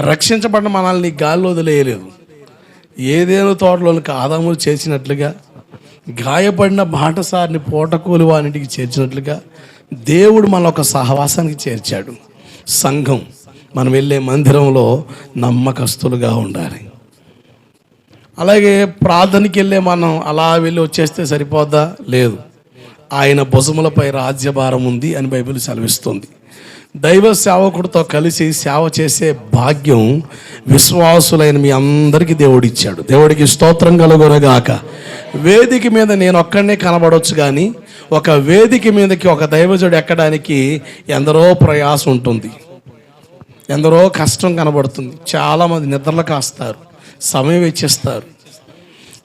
రక్షించబడిన మనల్ని గాల్లో వదిలేయలేదు. ఏదేను తోటలోనికి ఆదాములు చేసినట్లుగా గాయపడిన బాటసారిని పోటకూలు వానింటికి చేర్చినట్లుగా దేవుడు మన ఒక సహవాసానికి చేర్చాడు. సంఘం మనం వెళ్ళే మందిరంలో నమ్మకస్తులుగా ఉండాలి. అలాగే ప్రార్థనకి వెళ్ళే మనం అలా వెళ్ళి వచ్చేస్తే సరిపోద్దా? లేదు. ఆయన భుజములపై రాజ్యభారం ఉంది అని బైబిల్ సెలవిస్తుంది. దైవ సేవకుడితో కలిసి సేవ చేసే భాగ్యం విశ్వాసులైన మీ అందరికీ దేవుడు ఇచ్చాడు దేవుడికి స్తోత్రం కలుగునగాక. వేదిక మీద నేను ఒక్కడనే కనబడవచ్చు కానీ ఒక వేదిక మీదకి ఒక దైవజుడు ఎక్కడానికి ఎందరో ప్రయాసం ఉంటుంది. ఎందరో కష్టం కనబడుతుంది. చాలామంది నిద్రలు కాస్తారు సమయం వెచ్చిస్తారు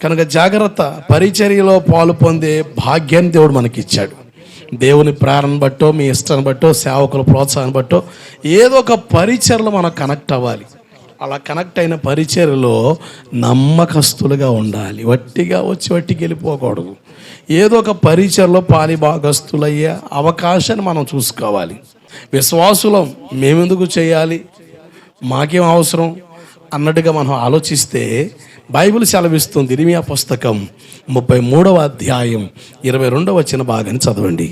కనుక జాగ్రత్త పరిచర్యలో పాలు పొందే భాగ్యాన్ని దేవుడు మనకి ఇచ్చాడు దేవుని ప్రేరణ బట్టో మీ ఇష్టాన్ని బట్టో సేవకుల ప్రోత్సాహాన్ని బట్టో ఏదో ఒక పరిచర్లో మనం కనెక్ట్ అవ్వాలి. అలా కనెక్ట్ అయిన పరిచయలో నమ్మకస్తులుగా ఉండాలి. వట్టిగా వచ్చి వట్టికి వెళ్ళిపోకూడదు. ఏదో ఒక పరిచర్లో పాలిభాగస్తులయ్యే అవకాశాన్ని మనం చూసుకోవాలి. విశ్వాసులం మేమెందుకు చేయాలి? మాకేం అవసరం? అన్నట్టుగా మనం ఆలోచిస్తే బైబిల్ సెలవిస్తుంది. ఇరిమియా పుస్తకం ముప్పై మూడవ అధ్యాయం ఇరవై రెండవ వచ్చిన భాగాన్ని చదవండి.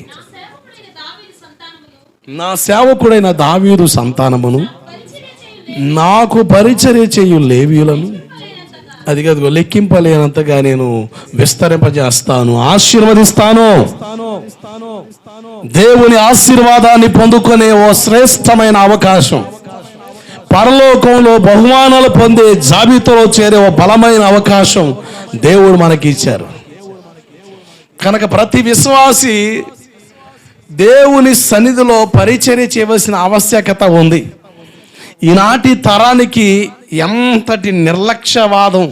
నా సేవకుడైన దావీదు సంతానమును నాకు పరిచర్య చేయు లేవీలను అది కాదు లెక్కింపలేనంతగా నేను విస్తరింపజేస్తాను ఆశీర్వదిస్తాను. దేవుని ఆశీర్వాదాన్ని పొందుకునే ఓ శ్రేష్టమైన అవకాశం. పరలోకంలో బహుమానాలు పొందే జాబితాలో చేరే ఓ బలమైన అవకాశం దేవుడు మనకి ఇచ్చారు కనుక ప్రతి విశ్వాసి దేవుని సన్నిధిలో పరిచర్య చేయవలసిన ఆవశ్యకత ఉంది. ఈనాటి తరానికి ఎంతటి నిర్లక్ష్యవాదం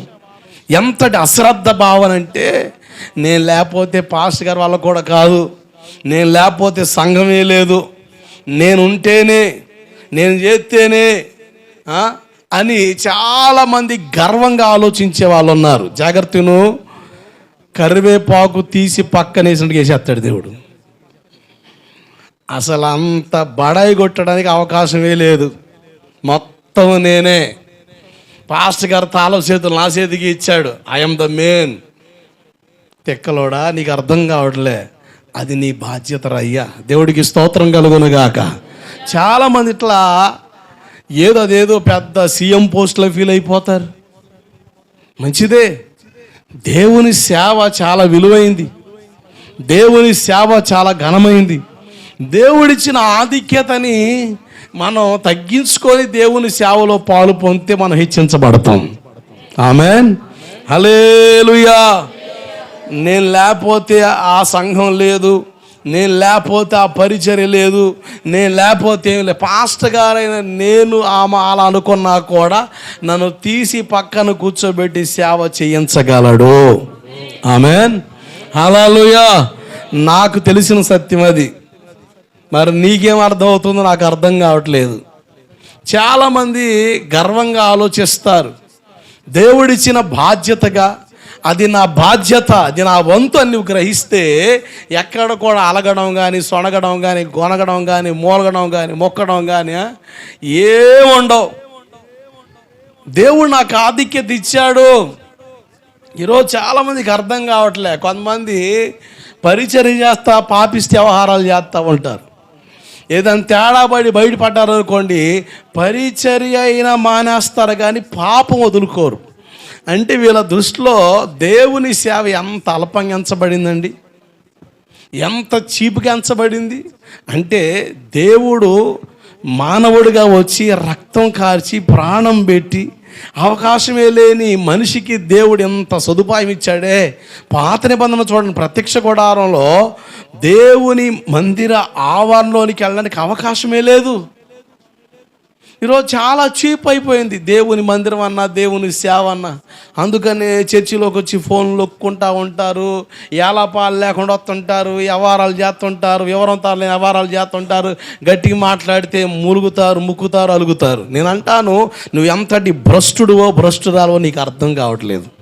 ఎంతటి అశ్రద్ధ భావన అంటే నేను లేకపోతే పాస్ గారు వాళ్ళకు కూడా కాదు నేను లేకపోతే సంఘమే లేదు నేను ఉంటేనే నేను చేస్తేనే అని చాలామంది గర్వంగా ఆలోచించే వాళ్ళు ఉన్నారు జాగ్రత్తను కరివేపాకు తీసి పక్కనేసినట్టు వేసేస్తాడు దేవుడు. అసలు అంత బడాయి కొట్టడానికి అవకాశమే లేదు. మొత్తం నేనే. పాస్టర్ గారు తాళం చేతులు నా చేతికి ఇచ్చాడు. ఐఎమ్ ద మెయిన్ తెక్కలోడా నీకు అర్థం కావట్లే. అది నీ బాధ్యత రయ్యా దేవుడికి స్తోత్రం కలుగునుగాక చాలామంది ఇట్లా ఏదో అదేదో పెద్ద సీఎం పోస్ట్లో ఫీల్ అయిపోతారు. మంచిదే. దేవుని సేవ చాలా విలువైంది. దేవుని సేవ చాలా ఘనమైంది. దేవుడిచ్చిన ఆధిక్యతని మనం తగ్గించుకొని దేవుని సేవలో పాలు పొందితే మనం హెచ్చించబడతాం. ఆమెన్. హలేలుయా నేను లేకపోతే ఆ సంఘం లేదు. నేను లేకపోతే ఆ పరిచర్య లేదు. నేను లేకపోతే ఏం లేదు. పాస్టర్ గారైన నేను ఆమె అలా అనుకున్నా కూడా నన్ను తీసి పక్కన కూర్చోబెట్టి సేవ చేయించగలడు. ఆమెన్ అలాలుయా నాకు తెలిసిన సత్యం అది. మరి నీకేం అర్థం అవుతుందో నాకు అర్థం కావట్లేదు. చాలామంది గర్వంగా ఆలోచిస్తారు. దేవుడిచ్చిన బాధ్యతగా అది నా బాధ్యత అది నా వంతు అని నువ్వు గ్రహిస్తే ఎక్కడ కూడా అలగడం కానీ సొనగడం కానీ గొనగడం కానీ మూలగడం కానీ మొక్కడం కానీ ఏముండవు దేవుడు నాకు ఆధిక్యత ఇచ్చాడు. ఈరోజు చాలామందికి అర్థం కావట్లే. కొంతమంది పరిచర్య చేస్తా పాపిస్తే వ్యవహారాలు చేస్తూ ఉంటారు. ఏదైనా తేడా పడి బయటపడ్డారు అనుకోండి పరిచర్య అయినా మానేస్తారు కానీ పాపం వదులుకోరు. అంటే వీళ్ళ దృష్టిలో దేవుని సేవ ఎంత అల్పంగా ఎంచబడిందండి? ఎంత చీపుగా ఎంచబడింది? అంటే దేవుడు మానవుడిగా వచ్చి రక్తం కార్చి ప్రాణం పెట్టి అవకాశమే లేని మనిషికి దేవుడు ఎంత సదుపాయం ఇచ్చాడే? పాత నిబంధన చూడండి ప్రత్యక్ష గుడారంలో దేవుని మందిర ఆవరణలోనికి వెళ్ళడానికి అవకాశమే లేదు. ఈరోజు చాలా చీప్ అయిపోయింది. దేవుని మందిరం అన్న దేవుని సేవ అన్న. అందుకనే చర్చిలోకి వచ్చి ఫోన్లు లొక్కుంటా ఉంటారు. ఏలాపాలు లేకుండా వస్తుంటారు. వ్యవహారాలు చేస్తుంటారు. వివరంతారు లేని వ్యవహారాలు చేస్తుంటారు. గట్టిగా మాట్లాడితే మురుగుతారు ముక్కుతారు అలుగుతారు. నేను అంటాను నువ్వు ఎంతటి భ్రష్టుడువో భ్రష్టురాలువో నీకు అర్థం కావట్లేదు.